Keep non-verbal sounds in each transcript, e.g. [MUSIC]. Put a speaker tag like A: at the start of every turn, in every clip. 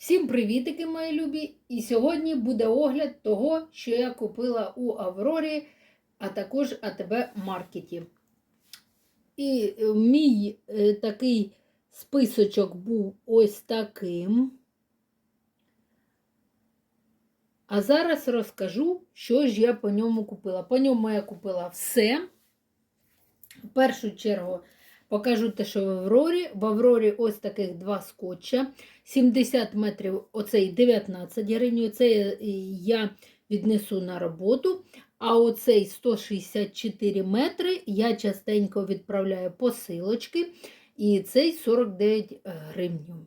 A: Всім привітики, мої любі! І сьогодні буде огляд того, що я купила у Аврорі, а також АТБ маркеті. І е, мій е, такий списочок був ось таким. А зараз розкажу, що ж я по ньому купила. По ньому я купила все. В першу чергу покажу те, що в Аврорі. В Аврорі ось таких два скотча. 70 метрів, оцей 19 гривень, це я віднесу на роботу. А оцей 164 метри я частенько відправляю посилочки, і цей 49 гривень.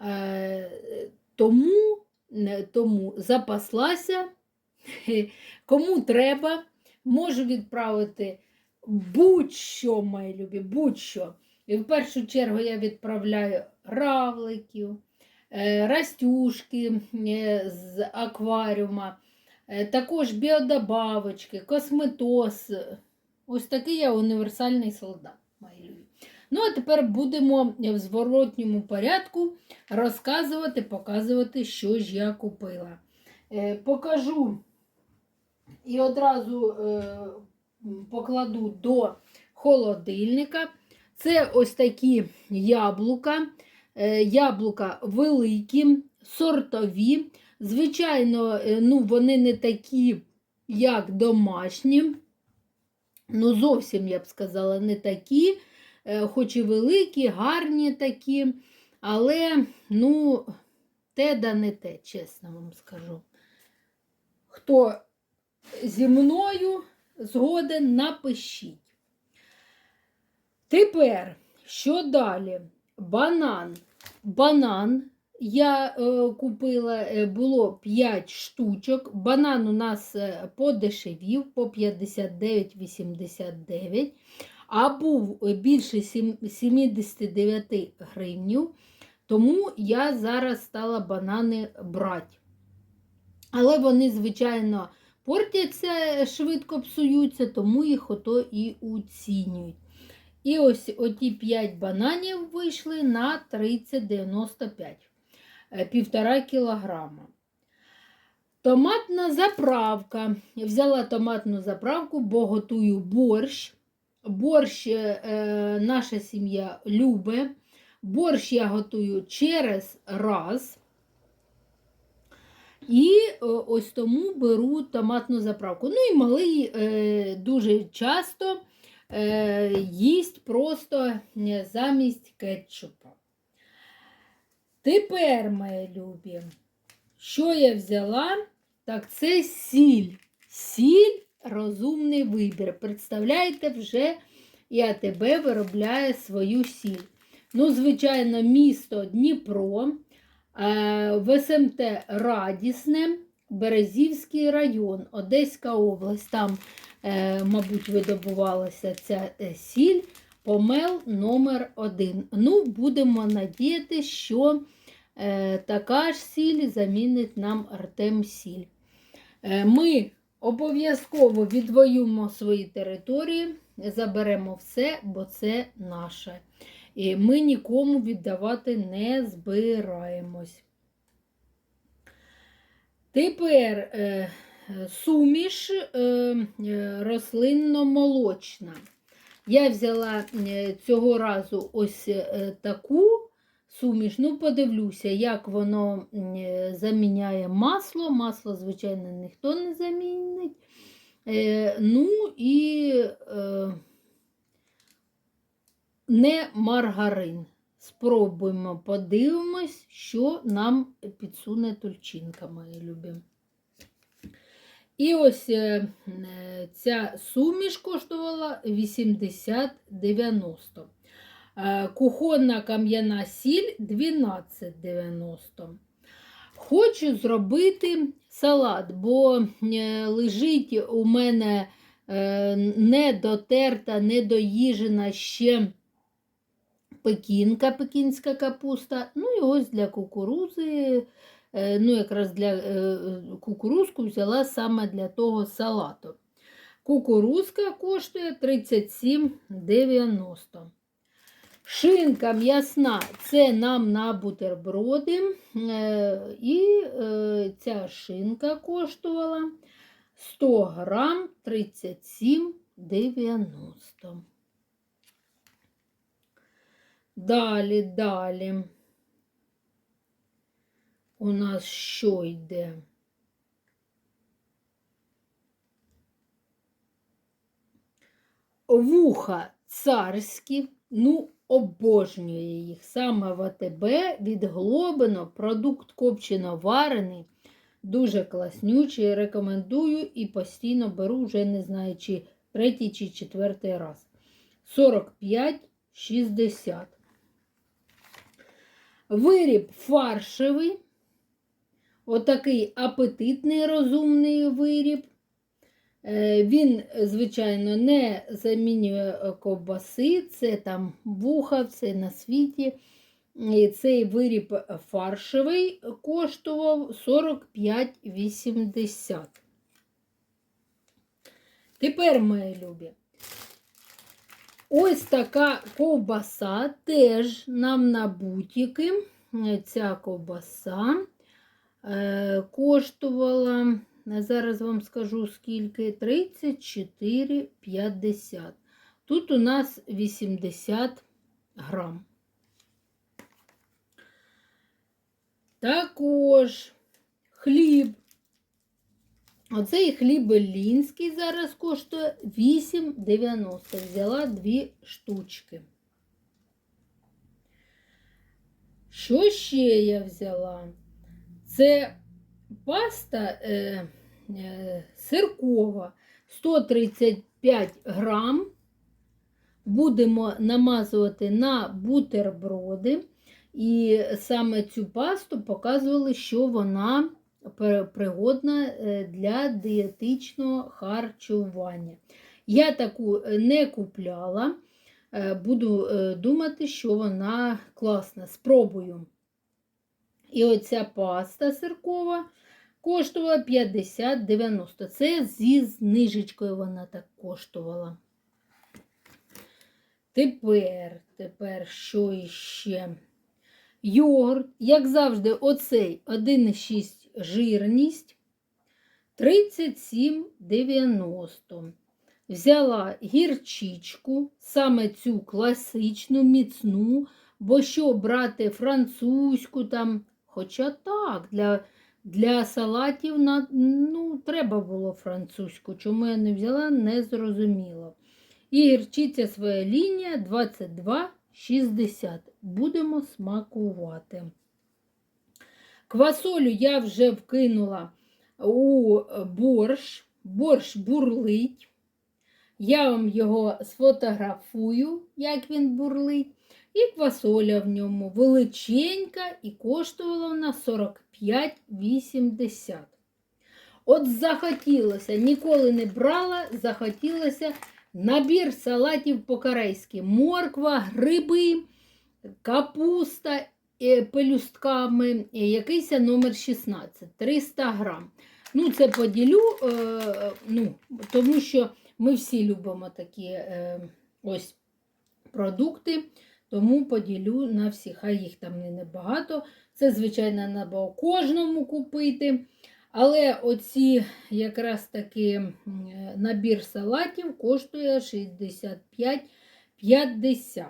A: Е, тому, тому запаслася, [LAUGHS] кому треба, можу відправити будь-що, мої любі, будь-що. І в першу чергу я відправляю равликів, е, растюшки е, з акваріума, е, також біодобавочки, косметоз. Ось такий я універсальний солдат, мої любі. Ну, а тепер будемо в зворотньому порядку розказувати, показувати, що ж я купила. Покажу і одразу покладу до холодильника. Це ось такі яблука. Е, яблука великі, сортові. Звичайно, е, ну, вони не такі, як домашні. Ну, зовсім, я б сказала, не такі, е, хоч і великі, гарні такі. Але, ну, те да не те, чесно вам скажу. Хто зі мною згоден, напишіть. Тепер, що далі? Банан. Банан я е, купила, е, було 5 штучок. Банан у нас е, подешевів по 59,89, а був е, більше 79 гривень. Тому я зараз стала банани брати. Але вони, звичайно, портяться, швидко псуються, тому їх ото і оцінюють. І ось оті 5 бананів вийшли на 30,95 е, півтора кілограма. Томатна заправка. Взяла томатну заправку, бо готую борщ. Борщ е, наша сім'я любить. Борщ я готую через раз. І е, ось тому беру томатну заправку. Ну і малий е, дуже часто е, їсть просто е, замість кетчупа. Тепер, мої любі, що я взяла? Так, це сіль. Сіль розумний вибір. Представляєте, вже і АТБ виробляє свою сіль. Ну, звичайно, місто Дніпро, в СМТ Радісне, Березівський район, Одеська область. Там Е, мабуть, видобувалася ця е, сіль, помел номер 1 Ну, будемо надіяти, що е, така ж сіль замінить нам Артем Сіль. Ми обов'язково відвоюємо свої території, заберемо все, бо це наше. І ми нікому віддавати не збираємось. Тепер суміш е, е, рослинно-молочна. Я взяла е, цього разу ось таку суміш, ну, подивлюся, як воно заміняє масло. Масло, звичайно, ніхто не замінить. Ну і не маргарин. Спробуємо подивимось, що нам підсуне тульчинка, мої любі. І ось е, е, ця суміш коштувала 80,90. Е, кухонна кам'яна сіль 12,90. Хочу зробити салат, бо лежить у мене не дотерта, не доїжена ще пекінка, пекінська капуста. Ну і ось для кукурузи Е, ну, якраз для е, кукурузку взяла саме для того салату. Кукурузка коштує 37,90. Шинка м'ясна це нам на бутерброди. Е, І ця шинка коштувала 100 грам 37,90. Далі, далі. У нас що йде? Вуха царські, ну, обожнює їх. Саме в АТБ від Глобино продукт копчено варений. Дуже класнючий, рекомендую і постійно беру, вже не знаю, чи третій чи четвертий раз. 45,60. Виріб фаршевий. Отакий апетитний розумний виріб. Е, Він, звичайно, не замінює ковбаси, це там вуха, все на світі. І цей виріб фаршевий коштував 45,80. Тепер, мої любі, ось така ковбаса теж нам на бутіки. Ця ковбаса е, коштувала, зараз вам скажу скільки, 34,50. Тут у нас 80 грам. Також хліб. Оцей хліб Белінський зараз коштує 8,90. Взяла дві штучки. Що ще я взяла? Це паста е, е, сиркова 135 грам. Будемо намазувати на бутерброди. І саме цю пасту показували, що вона пригодна е, для дієтичного харчування. Я таку е, не купляла, е, буду думати, що вона класна. Спробую. І оця паста сиркова коштувала 50-90. Це зі знижечкою вона так коштувала. Тепер, тепер, що іще? Йогурт, як завжди, оцей 1,6 жирність 37,90. Взяла гірчичку, саме цю класичну, міцну, бо що брати французьку там. Хоча так, для для салатів на, ну, треба було французьку. Чому я не взяла, не зрозуміло. І гірчиця своя лінія 22. 60. Будемо смакувати. Квасолю я вже вкинула у борщ. Борщ бурлить. Я вам його сфотографую, як він бурлить. І квасоля в ньому величенька і коштувала вона 45,80. От захотілося, ніколи не брала, захотілося Набір салатів по-корейськи. Морква, гриби, капуста е, пелюстками, якийсь номер 16, 300 грам. Ну, це поділю, е, ну, тому що ми всі любимо такі е, ось продукти, тому поділю на всіх. Хай їх там не небагато. Це, звичайно, треба кожному купити. Але оці якраз таки набір салатів коштує 65,50.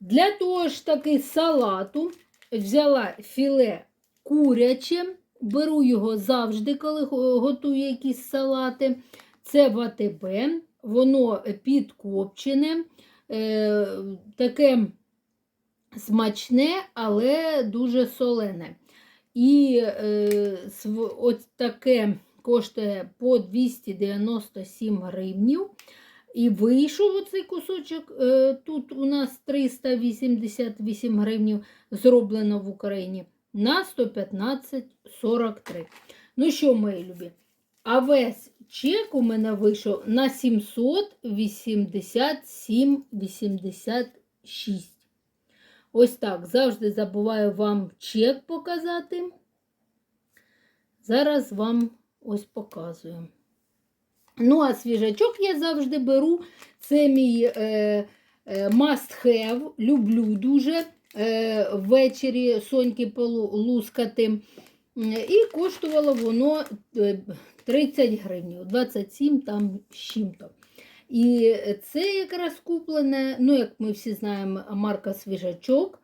A: Для того ж таки салату взяла філе куряче, беру його завжди, коли готую якісь салати. Це в АТБ, воно підкопчене, е, таке смачне, але дуже солене. І е, ось таке коштує по 297 гривнів. І вийшов оцей кусочок. Е, тут у нас 388 гривнів зроблено в Україні на 115,43. Ну що, мої любі? А весь чек у мене вийшов на 787,86. Ось так. Завжди забуваю вам чек показати. Зараз вам ось показую. Ну, а свіжачок я завжди беру. Це мій е, Е, Must have, люблю дуже е, ввечері соньки полускати. І коштувало воно е, 30 гривень, 27 там з чим-то. І це якраз куплене, ну, як ми всі знаємо, марка свіжачок.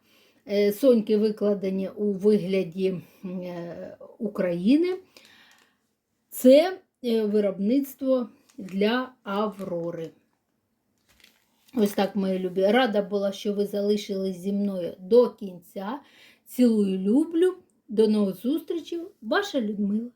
A: Е, Соньки викладені у вигляді е, України. Це е, виробництво для Аврори. Ось так, мої любі. Рада була, що ви залишились зі мною до кінця. Цілую, люблю. До нових зустрічей. Ваша Людмила.